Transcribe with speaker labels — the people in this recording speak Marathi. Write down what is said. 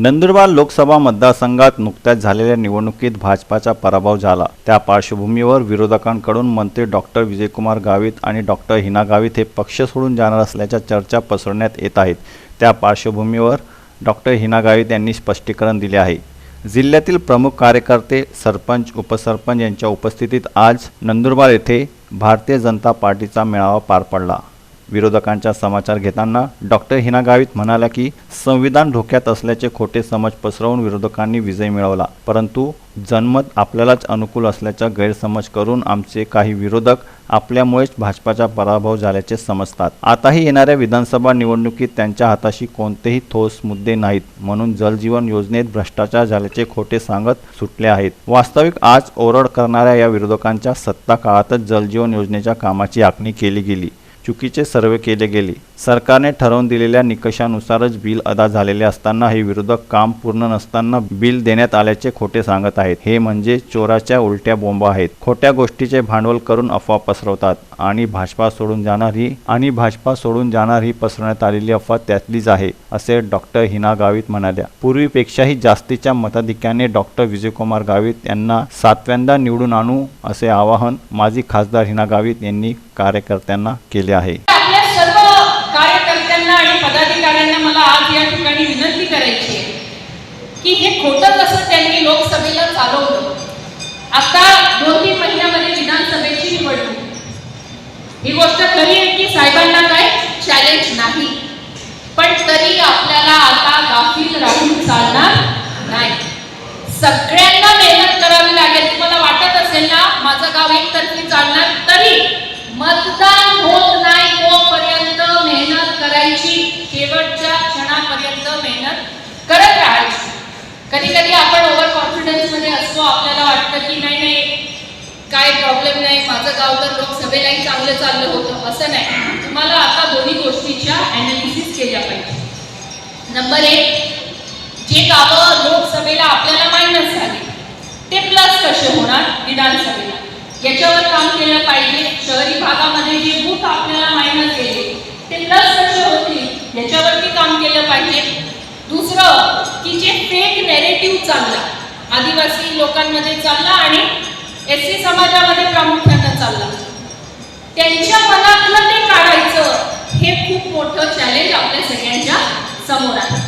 Speaker 1: नंदुरबार लोकसभा मतदारसंघात नुकत्याच झालेल्या निवडणुकीत भाजपाचा पराभव झाला. त्या पार्श्वभूमीवर विरोधकांकडून मंत्री डॉक्टर विजयकुमार गावित आणि डॉक्टर हिना गावित हे पक्ष सोडून जाणार असल्याच्या चर्चा पसरण्यात येत आहेत. त्या पार्श्वभूमीवर डॉक्टर हिना गावित यांनी स्पष्टीकरण दिले आहे. जिल्ह्यातील प्रमुख कार्यकर्ते सरपंच उपसरपंच यांच्या उपस्थितीत आज नंदुरबार येथे भारतीय जनता पार्टीचा मेळावा पार पडला. विरोधकांचा समाचार घेताना डॉक्टर हिना गावित म्हणाल्या की संविधान धोक्यात असल्याचे खोटे समज पसरवून विरोधकांनी विजय मिळवला. परंतु जनमत आपल्यालाच अनुकूल असल्याचा गैरसमज करून आमचे काही विरोधक आपल्यामुळेच भाजपाचा पराभव झाल्याचे समजतात. आताही येणाऱ्या विधानसभा निवडणुकीत त्यांच्या हाताशी कोणतेही ठोस मुद्दे नाहीत म्हणून जलजीवन योजनेत भ्रष्टाचार झाल्याचे खोटे सांगत सुटले आहेत. वास्तविक आज ओरड करणाऱ्या या विरोधकांच्या सत्ता काळातच जलजीवन योजनेच्या कामाची आखणी केली गेली. चुकीचे सर्वे केले गेले. सरकारने ठरवून दिलेल्या निकषानुसारच बिल अदा झालेले असताना हे विरोधक काम पूर्ण नसताना बिल देण्यात आल्याचे खोटे सांगत आहेत. हे म्हणजे चोराच्या उलट्या बोंबा आहेत. खोट्या गोष्टीचे भांडवल करून अफवा पसरवतात आणि भाजपा सोडून जाणार ही आणि भाजपा सोडून जाणार ही पसरवण्यात आलेली अफवा त्यातलीच आहे असे डॉक्टर हिना गावित म्हणाल्या. पूर्वीपेक्षाही जास्तीच्या मताधिक्याने डॉक्टर विजयकुमार गावित यांना सातव्यांदा निवडून आणू असे आवाहन माजी खासदार हिना गावित यांनी कार्यकर्त्यांना केले आहे.
Speaker 2: आपल्या सर्व कार्यकर्त्यांना आणि पदाधिकाऱ्यांना मला आज या ठिकाणी विनंती करायची आहे की हे खोटं कसं त्यांनी लोकसभेला चालवलं? आता दोन तीन महिन्यामध्ये विधानसभेची निवडणूक. ही गोष्ट खरी आहे की साहेबांना काय चॅलेंज नाही. पण तरी आपल्याला आता गाफील राहून चालणार नाही. सगळ्यांना मेहनत करावी लागेल. तुम्हाला वाटत असेल ना माझं गाव एकतर्फी चालणार तरी मेहनत करत राहायची. कधी कधी आपण ओव्हर कॉन्फिडन्समध्ये असतो आपल्याला वाटतं की नाही नाही काय प्रॉब्लेम नाही माझं गाव तर लोकसभेलाही चांगलं चाललं होतं. असं नाही. तुम्हाला आता दोन्ही गोष्टीच्या अॅनालिसिस केल्या पाहिजे. नंबर एक जे गावं लोकसभेला आपल्याला मायनस झाले ते प्लस कसे होणार? विधानसभेला. याच्यावर काम केलं पाहिजे. शहरी भागामध्ये जे बूथ आपल्याला मायनस गेले ते प्लस कसे होतील याच्यावरती काम केलं पाहिजे दुसरं की जे फेक नेरेटिव्ह चालला. आदिवासी लोकांमध्ये चालला आणि एस सी समाजामध्ये प्रामुख्यानं चालला. त्यांच्या मनातलं ते काढायचं हे खूप मोठं चॅलेंज आपल्या सगळ्यांच्या समोर आहे.